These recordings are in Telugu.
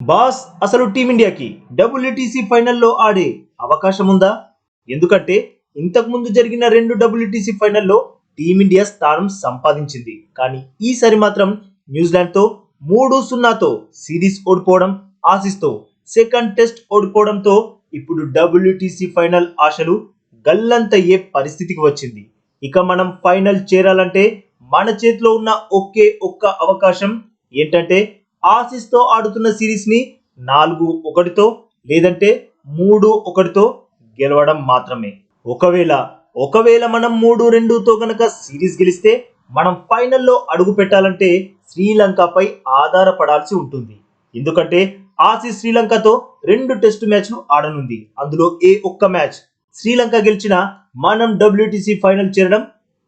బాస్ అసలు టీమిండియాకి డబ్ల్యూటీసీ ఫైనల్లో ఆడే అవకాశం ఉందా ఎందుకంటే ఇంతకుముందు జరిగిన రెండు డబ్ల్యూటీసీ ఫైనల్లో టీమిండియా స్థానం సంపాదించింది. కానీ ఈసారి మాత్రం న్యూజిలాండ్తో మూడు సున్నాతో సిరీస్ ఓడిపోవడం ఆశిస్తూ సెకండ్ టెస్ట్ ఓడిపోవడంతో ఇప్పుడు డబ్ల్యూటీసీ ఫైనల్ ఆశలు గల్లంతయ్యే పరిస్థితికి వచ్చింది. ఇక మనం ఫైనల్ చేరాలంటే మన చేతిలో ఉన్న ఒకే ఒక్క అవకాశం ఏంటంటే ఆసిస్తో ఆడుతున్న సిరీస్ని నాలుగు ఒకటితో లేదంటే మూడు ఒకటితో గెలవడం మాత్రమే. ఒకవేళ ఒకవేళ మనం మూడు రెండుతో కనుక సిరీస్ గెలిస్తే మనం ఫైనల్లో అడుగు పెట్టాలంటే శ్రీలంకపై ఆధారపడాల్సి ఉంటుంది. ఎందుకంటే ఆసిస్ శ్రీలంకతో రెండు టెస్ట్ మ్యాచ్లు ఆడనుంది. అందులో ఏ ఒక్క మ్యాచ్ శ్రీలంక గెలిచినా మనం డబ్ల్యూటీసీ ఫైనల్ చేరడం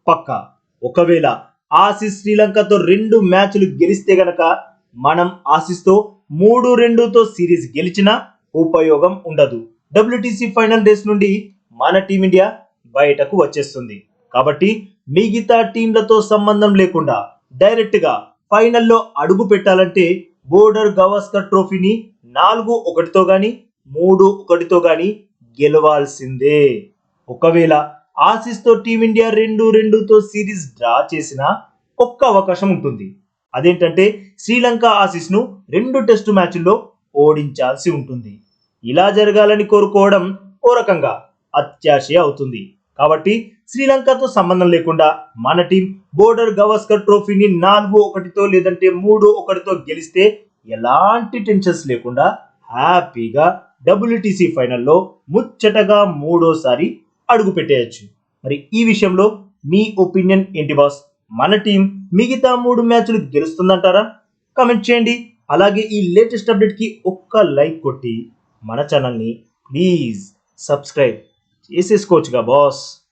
పక్కా. ఒకవేళ ఆసిస్ శ్రీలంకతో రెండు మ్యాచ్లు గెలిస్తే గనక మనం ఆశిస్తూ మూడు రెండుతో సిరీస్ గెలిచినా ఉపయోగం ఉండదు. డబ్ల్యూటీసీ ఫైనల్ రేస్ నుండి మన టీమిండియా బయటకు వచ్చేస్తుంది. కాబట్టి మిగతా టీంలతో సంబంధం లేకుండా డైరెక్ట్గా ఫైనల్లో అడుగు పెట్టాలంటే బోర్డర్ గవాస్కర్ ట్రోఫీని నాలుగు ఒకటితో గాని మూడు ఒకటితో గాని గెలవాల్సిందే. ఒకవేళ ఆసిస్తో టీమిండియా రెండు రెండుతో సిరీస్ డ్రా చేసిన ఒక్క అవకాశం ఉంటుంది. అదేంటంటే శ్రీలంక ఆసిస్ను రెండు టెస్టు మ్యాచ్ల్లో ఓడించాల్సి ఉంటుంది. ఇలా జరగాలని కోరుకోవడం ఓ రకంగా అత్యాశ అవుతుంది. కాబట్టి శ్రీలంకతో సంబంధం లేకుండా మన టీం బోర్డర్ గవస్కర్ ట్రోఫీని నాలుగు ఒకటితో లేదంటే మూడు ఒకటితో గెలిస్తే ఎలాంటి టెన్షన్స్ లేకుండా హ్యాపీగా డబ్ల్యూటీసీ ఫైనల్లో ముచ్చటగా మూడోసారి అడుగు పెట్టేయచ్చు మరి ఈ విషయంలో మీ ఒపీనియన్ ఏంటి బాస్? మన టీం మిగతా మూడు మ్యాచ్లు గెలుస్తుందంటారా? కామెంట్ చేయండి. అలాగే ఈ లేటెస్ట్ అప్డేట్కి ఒక్క లైక్ కొట్టి మన ఛానల్ని ప్లీజ్ సబ్స్క్రైబ్ చేసేసుకోవచ్చుగా బాస్.